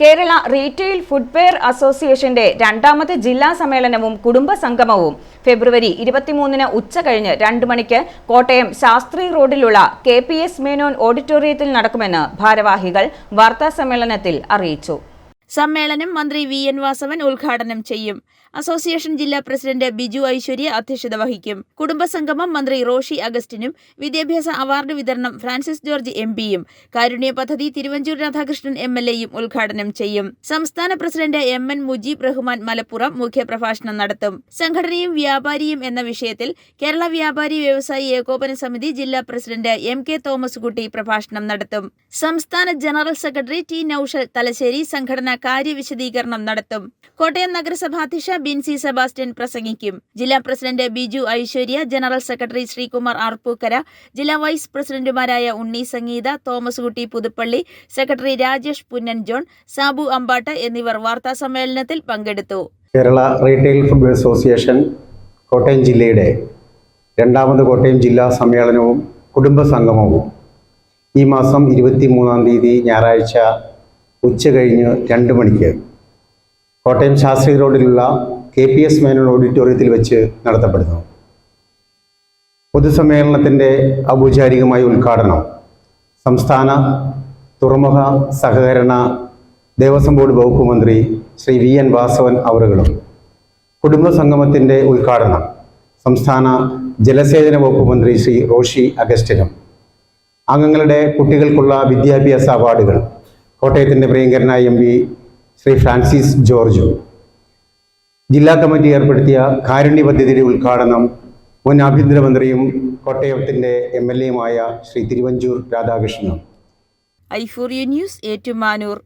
Kerala retail footwear അസോസിയേഷന്റെ രണ്ടാമത് ജില്ലാ സമ്മേളനവും കുടുംബ സംഗമവും ഫെബ്രുവരി ഇരുപത്തിമൂന്നിന് ഉച്ച കഴിഞ്ഞ് രണ്ട് മണിക്ക് കോട്ടയം ശാസ്ത്രി റോഡിലുള്ള കെ പി എസ് മേനോൻ ഓഡിറ്റോറിയത്തിൽ നടക്കുമെന്ന് ഭാരവാഹികൾ വാർത്താസമ്മേളനത്തിൽ അറിയിച്ചു. സമ്മേളനം മന്ത്രി വി. എൻ. വാസവൻ ഉദ്ഘാടനം ചെയ്യും. അസോസിയേഷൻ ജില്ലാ പ്രസിഡന്റ് ബിജു ഐശ്വര്യ അധ്യക്ഷത വഹിക്കും. കുടുംബസംഗമം മന്ത്രി റോഷി അഗസ്റ്റിനും വിദ്യാഭ്യാസ അവാർഡ് വിതരണം ഫ്രാൻസിസ് ജോർജ് എം പിയും കാരുണ്യ പദ്ധതി തിരുവഞ്ചൂർ രാധാകൃഷ്ണൻ എം എൽ എയും ഉദ്ഘാടനം ചെയ്യും. സംസ്ഥാന president M. N. Mujeeb Rahman Malappuram മുഖ്യപ്രഭാഷണം നടത്തും. സംഘടനയും വ്യാപാരിയും എന്ന വിഷയത്തിൽ കേരള വ്യാപാരി വ്യവസായി ഏകോപന സമിതി ജില്ലാ പ്രസിഡന്റ് എം. കെ. തോമസ് കുട്ടി പ്രഭാഷണം നടത്തും. സംസ്ഥാന general secretary T. Naushal Thalassery സംഘടനാ കാര്യവിശദീകരണം നടത്തും. കോട്ടയം നഗരസഭാധ്യക്ഷ ബിൻസി സെബാസ്റ്റ്യൻ പ്രസംഗിക്കും. ജില്ലാ president Biju Aishwarya general secretary Sreekumar Arpookara ജില്ലാ വൈസ് പ്രസിഡന്റുമാരായ Unni Sangeetha Thomas Kutty Puthuppally secretary Rajesh Punnan John Sabu Ambattu എന്നിവർ വാർത്താ സമ്മേളനത്തിൽ പങ്കെടുത്തു. Kerala retail food association Kottayam ജില്ലയുടെ രണ്ടാമത് കോട്ടയം ജില്ലാ സമ്മേളനവും കുടുംബ സംഗമവും ഈ മാസം ഇരുപത്തി മൂന്നാം തീയതി ഞായറാഴ്ച ഉച്ച കഴിഞ്ഞ് രണ്ട് മണിക്ക്. കോട്ടയം ശാസ്ത്രി റോഡിലുള്ള കെ പി എസ് മേനോൻ ഓഡിറ്റോറിയത്തിൽ വെച്ച് നടത്തപ്പെടുന്നു. പൊതുസമ്മേളനത്തിന്റെ ഔപചാരികമായ ഉദ്ഘാടനം സംസ്ഥാന തുറമുഖ സഹകരണ ദേവസ്വം ബോർഡ് വകുപ്പ് മന്ത്രി ശ്രീ വി എൻ വാസവൻ അവറുകളും. കുടുംബ സംഗമത്തിന്റെ ഉദ്ഘാടനം സംസ്ഥാന ജലസേചന വകുപ്പ് മന്ത്രി ശ്രീ റോഷി അഗസ്റ്റിനും. അംഗങ്ങളുടെ കുട്ടികൾക്കുള്ള വിദ്യാഭ്യാസ അവാർഡുകൾ കോട്ടയത്തിന്റെ പ്രിയങ്കരനായ M P Shri Francis George. ജില്ലാ കമ്മിറ്റി ഏർപ്പെടുത്തിയ കാരുണ്യ പദ്ധതിയുടെ ഉദ്ഘാടനം മുൻ ആഭ്യന്തരമന്ത്രിയും കോട്ടയത്തിന്റെ എം എൽ എയുമായ ശ്രീ തിരുവഞ്ചൂർ രാധാകൃഷ്ണനും ഐഫോറിയ ന്യൂസ് ഏറ്റുമാനൂർ.